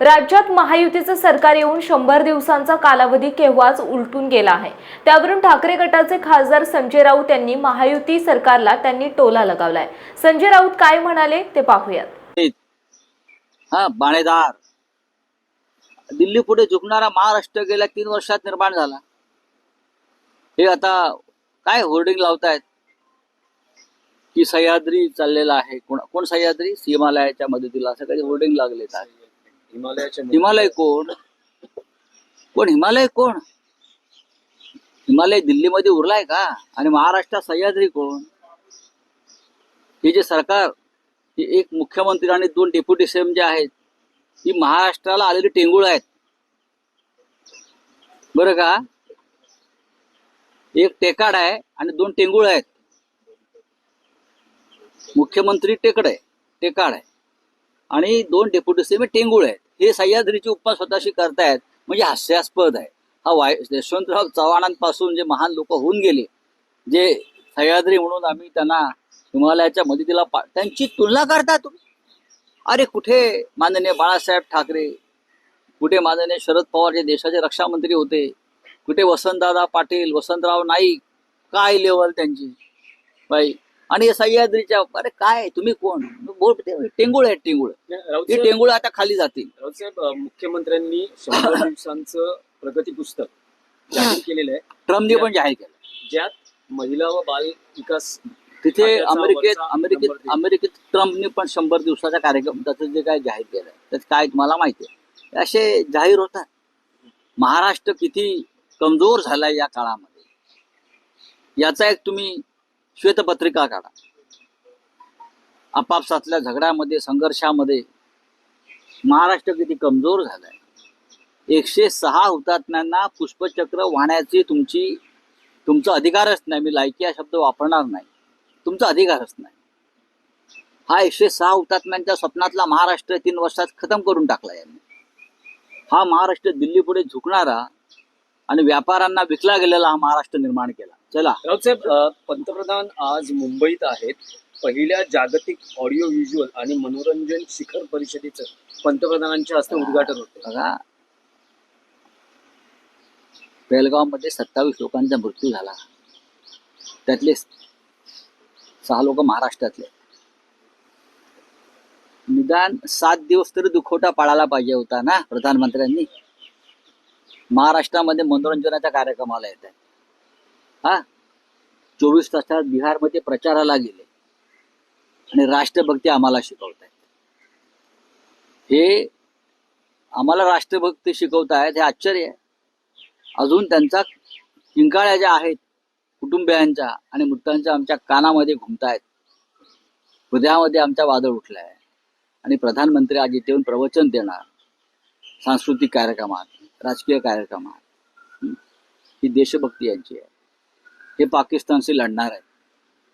राज्यात महायुतीचं सरकार येऊन शंभर दिवसांचा कालावधी केव्हाच उलटून गेला आहे. त्यावरून ठाकरे गटाचे खासदार संजय राऊत यांनी महायुती सरकारला त्यांनी टोला लगावलाय. संजय राऊत काय म्हणाले ते पाहूयात. हा बाणेदार. दिल्ली पुढे झुकणारा महाराष्ट्र गेल्या तीन वर्षात निर्माण झाला. हे आता काय होर्डिंग लावतायत? की सह्याद्री चाललेला आहे. कोण कोण सह्याद्री? हिमालयाच्या मदतीला. असं काही होर्डिंग लागलेत आहे. हिमालयाच्या हिमालय कोण? कोण हिमालय कोण? हिमालय दिल्लीमध्ये उरलाय का? आणि महाराष्ट्रात सह्याद्री कोण? हे जे सरकार हे एक मुख्यमंत्री आणि दोन डेप्युटी सीएम जे आहेत ही महाराष्ट्राला आलेली टेंगुळ आहेत. बरं का? एक टेकाड आहे आणि दोन टेंगुळ आहेत. मुख्यमंत्री टेकड आहे टेकाड आहे. आणि दोन डेप्युटी सीएम हे टेंगुळ आहेत. हे सह्याद्रीची उपमा स्वतःशी करतायत म्हणजे हास्यास्पद आहे. हा वाय यशवंतराव चव्हाणांपासून जे महान लोक होऊन गेले जे सह्याद्री म्हणून आम्ही त्यांना हिमालयाच्या मदतीला पा त्यांची तुलना करता तुम्ही? अरे कुठे माननीय बाळासाहेब ठाकरे? कुठे माननीय शरद पवार जे देशाचे रक्षामंत्री होते? कुठे वसंतदादा पाटील वसंतराव नाईक? काय लेवल त्यांची? बाई आणि सह्याद्रीच्या अरे काय तुम्ही कोण? बोट टेंगुळ आहेत टेंगुळ. ही टेंगुळ आता खाली जातील. मुख्यमंत्र्यांनी शंभर दिवसांचं प्रगती पुस्तक जाहीर केलेलं आहे. ट्रम्पने पण जाहीर केलं. ज्यात महिला व बाल विकास तिथे अमेरिकेत अमेरिकेत. अमेरिकेत ट्रम्पने पण शंभर दिवसाचा कार्यक्रम त्याचं जे काय जाहीर केलंय त्यात काय तुम्हाला माहिती आहे? असे जाहीर होतात. महाराष्ट्र किती कमजोर झालाय या काळामध्ये. याचा एक तुम्ही श्वेतपत्रिका काढा. आपापसातल्या झगड्यामध्ये संघर्षामध्ये महाराष्ट्र किती कमजोर झालाय. एकशे सहा हुतात्म्यांना पुष्पचक्र वाहण्याची तुमची तुमचा अधिकारच नाही. मी लायकी हा शब्द वापरणार नाही. तुमचा अधिकारच नाही. हा एकशे सहा हुतात्म्यांच्या स्वप्नातला महाराष्ट्र तीन वर्षात खतम करून टाकला यांनी. हा महाराष्ट्र दिल्ली पुढे झुकणारा आणि व्यापाऱ्यांना विकला गेलेला हा महाराष्ट्र निर्माण केला. चला. राऊत साहेब अं, पंतप्रधान आज मुंबईत आहेत. पहिल्या जागतिक ऑडिओ व्हिज्युअल आणि मनोरंजन शिखर परिषदेचं पंतप्रधानांच्या हस्ते उद्घाटन होतं. बघा. बेलगावमध्ये सत्तावीस लोकांचा मृत्यू झाला. त्यातले सहा लोक महाराष्ट्रातले. निदान सात दिवस तरी दुखवटा पाळायला पाहिजे होता ना प्रधानमंत्र्यांनी? महाराष्ट्रामध्ये मनोरंजनाच्या कार्यक्रमाला येत आहे हा? चोवीस तासात बिहारमध्ये प्रचाराला गेले. आणि राष्ट्रभक्ती आम्हाला शिकवत आहेत हे आम्हाला राष्ट्रभक्ती शिकवतायत हे आश्चर्य आहे. अजून त्यांचा किंकाळ्या ज्या आहेत कुटुंबियांच्या आणि मृतांच्या आमच्या कानामध्ये घुमतायत. हृदयामध्ये आमचा वादळ उठलाय. आहे आणि प्रधानमंत्री आज इथे येऊन प्रवचन देणार. सांस्कृतिक कार्यक्रमात. राजकीय कार्यक्रम आहे ही. देशभक्ती यांची आहे. हे पाकिस्तानशी लढणार आहे